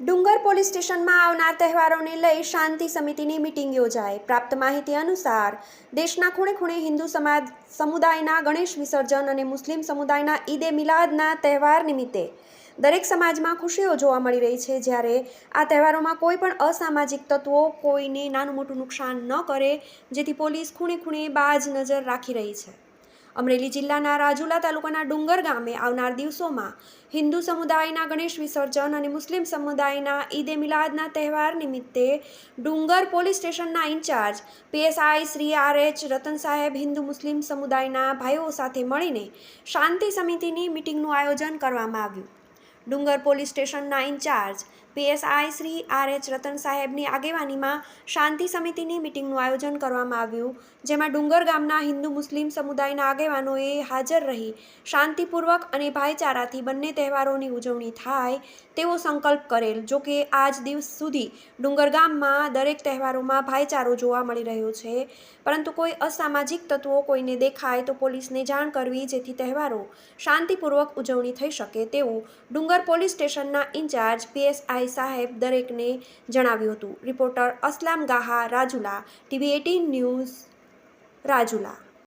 ડુંગર પોલીસ સ્ટેશનમાં આવનાર તહેવારોને લઈ શાંતિ સમિતિની મિટિંગ યોજાઈ. પ્રાપ્ત માહિતી અનુસાર, દેશના ખૂણે ખૂણે હિન્દુ સમાજ સમુદાયના ગણેશ વિસર્જન અને મુસ્લિમ સમુદાયના ઈદે મિલાદના તહેવાર નિમિત્તે દરેક સમાજમાં ખુશીઓ જોવા મળી રહી છે. જ્યારે આ તહેવારોમાં કોઈ પણ અસામાજિક તત્વો કોઈને નાનું મોટું નુકસાન ન કરે, જેથી પોલીસ ખૂણે ખૂણે બાજ નજર રાખી રહી છે. અમરેલી જિલ્લાના રાજુલા તાલુકાના ડુંગર ગામે આવનાર દિવસોમાં હિન્દુ સમુદાયના ગણેશ વિસર્જન અને મુસ્લિમ સમુદાયના ઈદે મિલાદના તહેવાર નિમિત્તે ડુંગર પોલીસ સ્ટેશનના in charge PSI Shri R H Ratan saheb Hindu Muslim સમુદાયના ભાઈઓ સાથે મળીને શાંતિ સમિતિની મિટિંગનું આયોજન કરવામાં આવ્યું. ડુંગર પોલીસ સ્ટેશનના in charge PSI Shri R H Ratan સાહેબની આગેવાનીમાં શાંતિ સમિતિની મિટિંગનું આયોજન કરવામાં આવ્યું, જેમાં ડુંગર ગામના હિન્દુ મુસ્લિમ સમુદાયના આગેવાનોએ હાજર રહી. શાંતિપૂર્વક અને ભાઈચારાથી બંને તહેવારોની ઉજવણી થાય તેવો સંકલ્પ કરેલ, જો કે આજ દિવસ સુધી ડુંગર ગામમાં દરેક તહેવારોમાં ભાઈચારો જોવા મળી રહ્યો છે. પરંતુ કોઈ અસામાજિક તત્વો કોઈને દેખાય તો પોલીસને જાણ કરવી, જેથી તહેવારો શાંતિપૂર્વક ઉજવણી થઈ શકે તેવું ડુંગર પોલીસ સ્ટેશનના ઇન્ચાર્જ પીએસઆઈ સાહેબ દરેકને જણાવ્યું હતું. Reporter Aslam Gaha Rajula, TV eighteen news Rajula.